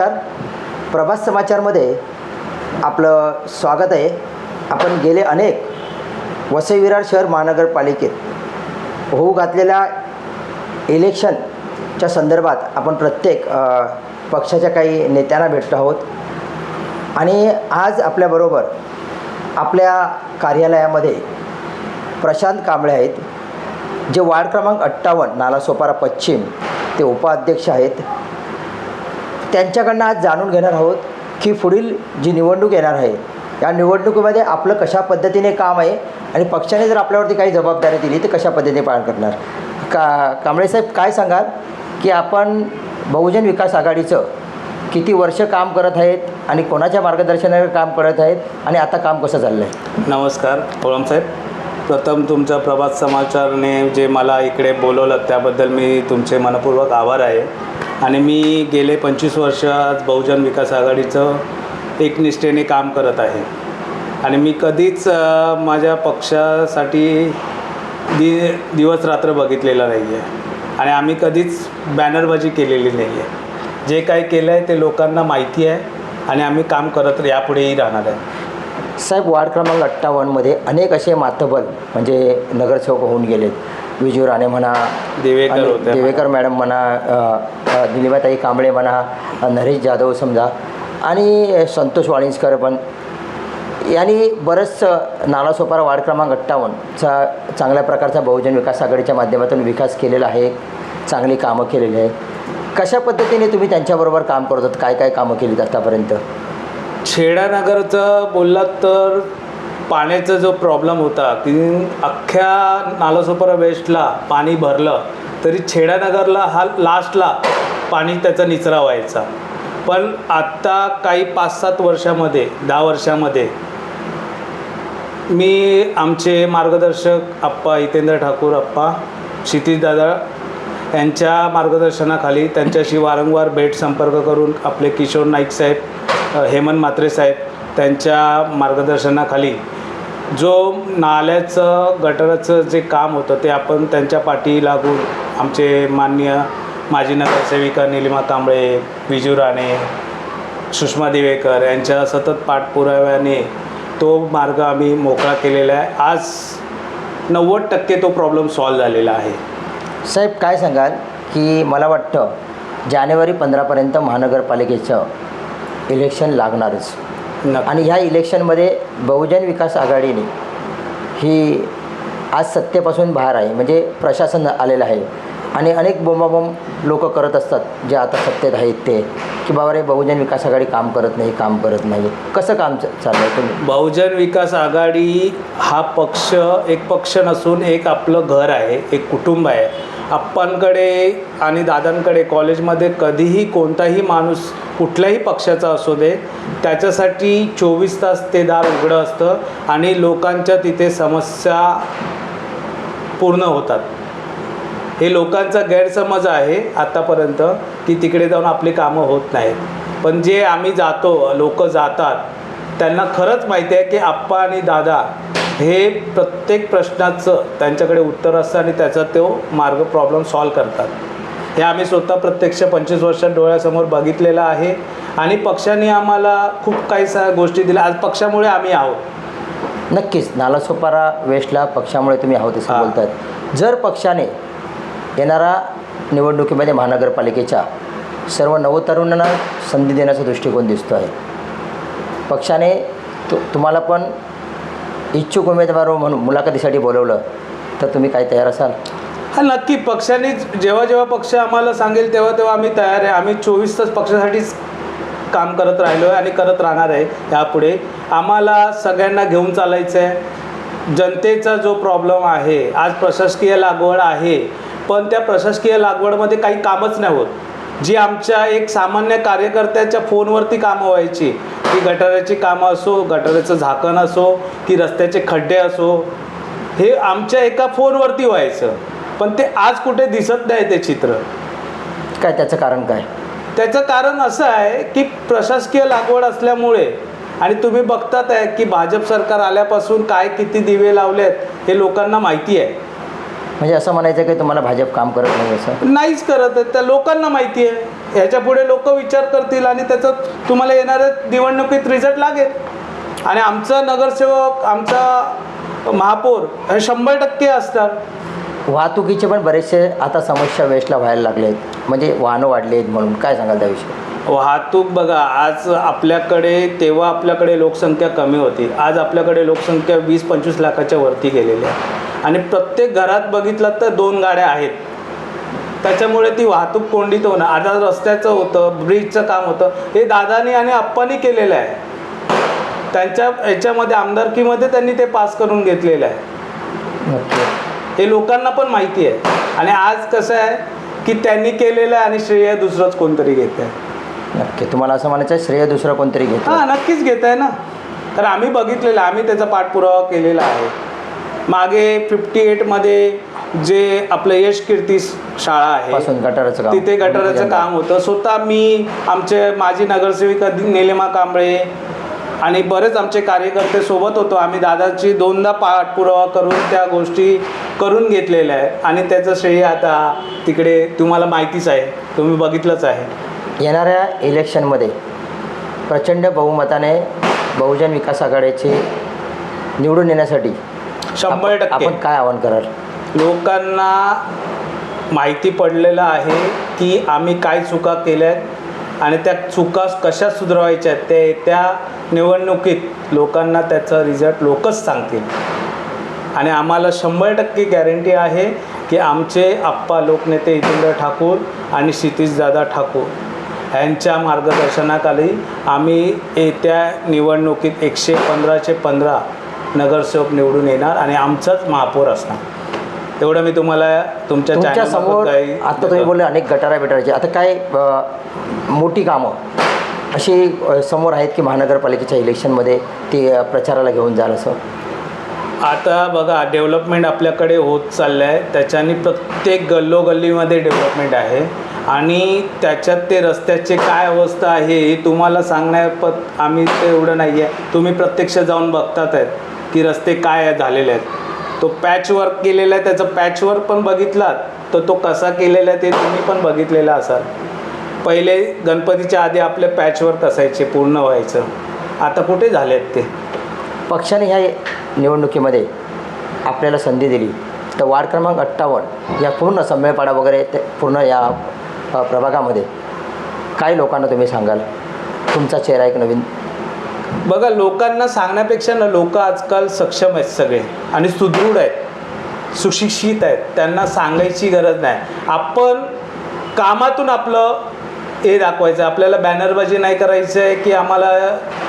नमस्कार. प्रभास समाचारमध्ये आपलं स्वागत आहे. आपण गेले अनेक वसई विरार शहर महानगरपालिकेत. होऊ घातलेल्या इलेक्शनच्या संदर्भात आपण प्रत्येक पक्षाच्या काही नेत्यांना भेटतो आहोत. आणि आज आपल्याबरोबर आपल्या कार्यालयामध्ये प्रशांत कांबळे आहेत जे वार्ड क्रमांक अठ्ठावन्न नालासोपारा पश्चिम ते उपाध्यक्ष आहेत. त्यांच्याकडनं आज जाणून घेणार आहोत की पुढील जी निवडणूक येणार आहे या निवडणुकीमध्ये आपलं कशा पद्धतीने काम आहे आणि पक्षाने जर आपल्यावरती काही जबाबदारी दिली तर कशा पद्धतीने पालन करणार? का कांबळे साहेब काय सांगाल की आपण बहुजन विकास आघाडीचं किती वर्ष काम करत आहेत आणि कोणाच्या मार्गदर्शनावर काम करत आहेत आणि आता काम कसं चाललं आहे नमस्कार कोळम साहेब. प्रथम तुमच्या प्रभात समाचारने जे मला इकडे बोलवलं त्याबद्दल मी तुमचे मनपूर्वक आभार आहे. आणि मी गेले पंचवीस वर्ष आज बहुजन विकास आघाडीचं एकनिष्ठेने काम करत आहे. आणि मी कधीच माझ्या पक्षासाठी दि दिवस रात्र बघितलेला नाही आहे आणि आम्ही कधीच बॅनरबाजी केलेली नाही आहे जे काही केलं आहे ते लोकांना माहिती आहे आणि आम्ही काम करत यापुढेही राहणार आहे. साहेब वार्ड क्रमांक अठ्ठावन्नमध्ये अनेक असे मातबल म्हणजे नगरसेवक होऊन गेलेत. विजू राणे म्हणा देवेकर होते. देवेकर मॅडम म्हणा निलिमाताई कांबळे म्हणा नरेश जाधव समजा आणि संतोष वाळिंजकर पण. यांनी बरंच नालासोपारा वार्ड क्रमांक अठ्ठावन्नचा चांगल्या प्रकारचा बहुजन विकास आघाडीच्या माध्यमातून विकास केलेला आहे चांगली कामं केलेली आहे कशा पद्धतीने तुम्ही त्यांच्याबरोबर काम करत आहात काय काय कामं केलीत आतापर्यंत? छेडानगरचं बोललात तर पाण्याचा जो प्रॉब्लेम होता की अख्ख्या नालासोपारा वेस्टला पाणी भरलं तरी छेडानगरला हा लास्टला पाणी त्याचा निचरा व्हायचा. पण आत्ता काही पाच सात वर्षामध्ये दहा वर्षामध्ये मी आमचे मार्गदर्शक आप्पा हितेंद्र ठाकूर आप्पा क्षितिजदादा यांच्या मार्गदर्शनाखाली त्यांच्याशी वारंवार भेट संपर्क करून आपले किशोर नाईक साहेब हेमंत म्हात्रे साहेब त्यांच्या मार्गदर्शनाखाली जो नाल्याचं गटाराचं जे काम होतं ते आपण त्यांच्या पाठी लागून आमचे माननीय माजी नगरसेविका निलिमा कांबळे विजू राणे सुषमा दिवेकर यांच्या सतत पाठपुराव्याने तो मार्ग आम्ही मोकळा केलेला आहे. आज नव्वद टक्के तो प्रॉब्लेम सॉल्व झालेला आहे. साहेब काय सांगाल की मला वाटतं जानेवारी पंधरापर्यंत महानगरपालिकेचं इलेक्शन लागणारच. आणि ह्या इलेक्शनमध्ये बहुजन विकास आघाडीने ही आज सत्तेपासून बाहेर आहे. म्हणजे प्रशासन आलेलं आहे. आणि अनेक बोंबाबोंब लोक करत असतात जे आता सत्तेत आहेत ते की बाबा रे बहुजन विकास आघाडी काम करत नाही काम करत नाही. कसं काम च- चाललं आहे तुम्ही? बहुजन विकास आघाडी हा पक्ष एक पक्ष नसून एक आपलं घर आहे एक कुटुंब आहे. आप्पांकडे आणि दादांकडे कॉलेजमध्ये कधीही कोणताही माणूस कुठल्याही पक्षाचा असू दे त्याच्यासाठी चोवीस तास ते दार उघडं असतं आणि लोकांच्या तिथे समस्या पूर्ण होतात. हे लोकांचा गैरसमज आहे आत्तापर्यंत की तिकडे जाऊन आपली कामं होत नाहीत. पण जे आम्ही जातो लोक जातात त्यांना खरंच माहिती आहे की आप्पा आणि दादा हे प्रत्येक प्रश्नाचं त्यांच्याकडे उत्तर असतं आणि त्याचा तो मार्ग प्रॉब्लेम सॉल्व करतात. हे आम्ही स्वतः प्रत्यक्ष पंचवीस वर्षात डोळ्यासमोर बघितलेलं आहे आणि पक्षाने आम्हाला खूप काही सा गोष्टी दिल्या. आज पक्षामुळे आम्ही आहोत. नक्कीच. नालासोपारा वेस्टला पक्षामुळे तुम्ही आहोत असं. बोलतात. जर पक्षाने येणारा निवडणुकीमध्ये महानगरपालिकेच्या सर्व नवतरुणांना संधी देण्याचा दृष्टिकोन दिसतो आहे. पक्षाने तु तुम्हाला पण इच्छुक उमेदवार हो म्हणून मुलाखतीसाठी बोलवलं तर तुम्ही काय तयार असाल? हा नक्की. पक्षाने जेव्हा जेव्हा पक्ष आम्हाला सांगेल तेव्हा तेव्हा आम्ही तयार आहे. आम्ही चोवीस तास पक्षासाठीच काम करत राहिलो आहे आणि करत राहणार आहे यापुढे. आम्हाला सगळ्यांना घेऊन चालायचं आहे जनतेचा जो प्रॉब्लेम आहे आज प्रशासकीय लागवड आहे पण त्या प्रशासकीय लागवडमध्ये काही कामच नाही होत. जी आमच्या एक सामान्य कार्यकर्त्याच्या फोनवरती कामं व्हायची की गटाराची कामं असो गटाराचं झाकण असो की रस्त्याचे खड्डे असो हे आमच्या एका फोनवरती व्हायचं. पण ते आज कुठे दिसत नाही ते चित्र. काय त्याचं कारण काय? त्याचं कारण असं आहे की प्रशासकीय लागवड असल्यामुळे आणि तुम्ही बघतात आहे की भाजप सरकार आल्यापासून काय किती दिवे लावलेत हे लोकांना माहिती आहे. म्हणजे असं म्हणायचं की तुम्हाला भाजप काम करत नाही असं? नाहीच करत आहे. त्या लोकांना माहिती आहे. ह्याच्या पुढे लोक विचार करतील आणि त्याचं तुम्हाला येणाऱ्या निवडणुकीत रिझल्ट लागेल. आणि आमचा नगरसेवक आमचा महापौर हे शंभर टक्के असतात. वाहतुकीचे पण बरेचसे आता समस्या वेस्टला व्हायला लागले आहेत म्हणजे वाहनं वाढली आहेत म्हणून. काय सांगाल त्याविषयी वाहतूक बघा आज आपल्याकडे तेव्हा आपल्याकडे लोकसंख्या कमी होती. आज आपल्याकडे लोकसंख्या वीस पंचवीस लाखाच्या वरती गेलेली आहे. आणि प्रत्येक घरात बघितलं तर दोन गाड्या आहेत. त्याच्यामुळे ती वाहतूक कोंडीत होणं आता रस्त्याचं होतं ब्रिजचं काम होतं हे दादानी आणि आप्पानी केलेलं आहे. त्यांच्या याच्यामध्ये आमदारकीमध्ये त्यांनी ते पास करून घेतलेलं आहे. नक्की हे लोकांना पण माहिती आहे. आणि आज कसं आहे की त्यांनी केलेलं आहे आणि श्रेय दुसरंच कोणतरी घेत आहे. नक्की. तुम्हाला असं म्हणायचं आहे, श्रेय दुसरं कोणतरी घेतो हां नक्कीच घेत आहे ना. कारण आम्ही बघितलेलं आहे, आम्ही त्याचा पाठपुरावा केलेला आहे. मागे फिफ्टी एटमध्ये जे आपलं यश कीर्ती शाळा आहे गटाराचं तिथे गटाराचं काम होतं. स्वतः मी आमचे माजी नगरसेविका निलिमा कांबळे आणि बरेच आमचे कार्यकर्ते सोबत होतो. आम्ही दादाची दोनदा पाठपुरावा करून त्या गोष्टी करून घेतलेल्या आहे आणि त्याचं श्रेय आता तिकडे तुम्हाला माहितीच आहे. तुम्ही बघितलंच आहे. येणाऱ्या इलेक्शनमध्ये प्रचंड बहुमताने बहुजन विकास आघाडीचे निवडून येण्यासाठी शंभर टक्के. आपण काय आवाहन कराल? लोकांना माहिती पडलेलं आहे की आम्ही काय चुका केल्या आहेत आणि त्या चुका कशा सुधारवायच्या आहेत ते त्या निवडणुकीत लोकांना त्याचा रिझल्ट लोकच सांगतील. आणि आम्हाला शंभर टक्के गॅरंटी आहे की आमचे आप्पा लोकनेते जितेंद्र ठाकूर आणि क्षितिजदादा ठाकूर यांच्या मार्गदर्शनाखाली आम्ही येत्या निवडणुकीत एकशे पंधराचे पंधरा नगरसेवक निवडून येणार आणि आमचाच महापौर असणार. एवढं मी तुम्हाला तुमच्यासमोर आता तुम्ही बोलले अनेक गटारा बिटाराचे. आता काय मोठी कामं अशी समोर आहेत की महानगरपालिकेच्या इलेक्शनमध्ये ती प्रचाराला घेऊन जाल असं? आता बघा डेव्हलपमेंट आपल्याकडे होत चाललं आहे त्याच्याने प्रत्येक गल्लोगल्लीमध्ये डेव्हलपमेंट आहे. आणि त्याच्यात ते रस्त्याचे काय अवस्था आहे हे तुम्हाला सांगण्यापत आम्ही ते एवढं नाही आहे तुम्ही प्रत्यक्ष जाऊन बघतात आहेत की रस्ते काय झालेले आहेत? तो पॅचवर्क केलेला आहे त्याचं पॅचवर्क पण बघितलात. तर तो कसा केलेला आहे ते तुम्ही पण बघितलेला असाल. पहिले गणपतीच्या आधी आपले पॅचवर्क असायचे पूर्ण व्हायचं. आता कुठे झालेत ते? पक्षाने ह्या निवडणुकीमध्ये आपल्याला संधी दिली. तर वार्ड क्रमांक अठ्ठावन्न या पूर्ण संमेळपाडा वगैरे ते पूर्ण या प्रभागामध्ये काही लोकांना तुम्ही सांगाल? तुमचा चेहरा एक नवीन बघा लोकांना सांगण्यापेक्षा ना लोक आजकाल सक्षम आहेत सगळे आणि सुदृढ आहेत सुशिक्षित आहेत. त्यांना सांगायची गरज नाही. आपण कामातून आपलं हे दाखवायचं आपल्याला बॅनरबाजी नाही करायचं आहे की आम्हाला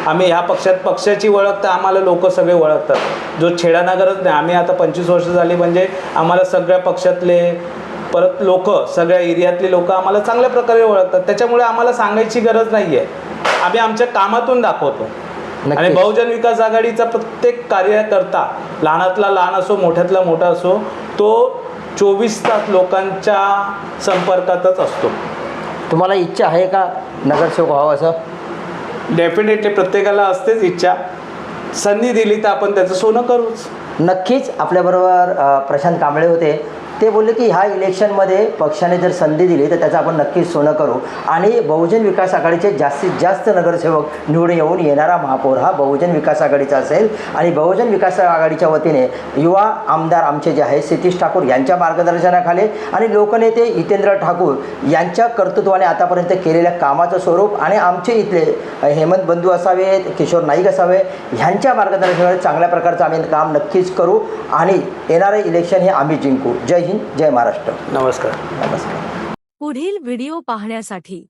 आम्ही ह्या पक्षात पक्षाची ओळख तर आम्हाला लोक सगळे ओळखतात. जो छेडाना गरज नाही. आम्ही आता पंचवीस वर्ष झाली म्हणजे आम्हाला सगळ्या पक्षातले परत लोक सगळ्या एरियातले लोक आम्हाला चांगल्या प्रकारे ओळखतात. त्याच्यामुळे आम्हाला सांगायची गरज नाही आहे आम्ही आमच्या कामातून दाखवतो. आणि. बहुजन विकास आघाडीचा प्रत्येक कार्यकर्ता लहानातला लहान असो मोठ्यातला मोठा असो तो चोवीस तास लोकांच्या संपर्कातच असतो. तुम्हाला इच्छा आहे का नगरसेवक व्हावं असं? डेफिनेटली प्रत्येकाला असतेच इच्छा. संधी दिली तर आपण त्याचं सोनं करूच. नक्कीच आपल्याबरोबर प्रशांत कांबळे होते. ते बोलले की ह्या इलेक्शनमध्ये पक्षाने जर संधी दिली तर त्याचं आपण नक्कीच सोनं करू. आणि बहुजन विकास आघाडीचे जास्तीत जास्त नगरसेवक निवडून येऊन येणारा महापौर हा बहुजन विकास आघाडीचा असेल. आणि बहुजन विकास आघाडीच्या वतीने युवा आमदार आमचे जे आहेत सतीश ठाकूर यांच्या मार्गदर्शनाखाली आणि लोकनेते हितेंद्र ठाकूर यांच्या कर्तृत्वाने आतापर्यंत केलेल्या कामाचं स्वरूप आणि आमचे इथले हेमंत बंधू असावेत किशोर नाईक असावे ह्यांच्या मार्गदर्शनाखाली चांगल्या प्रकारचं आम्ही काम नक्कीच करू. आणि येणारे इलेक्शन हे आम्ही जिंकू. जय हिंद जय महाराष्ट्र. नमस्कार. नमस्कार. पुढील व्हिडिओ पाहण्यासाठी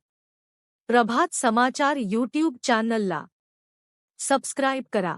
प्रभात समाचार यूट्यूब चॅनलला सबस्क्राईब करा.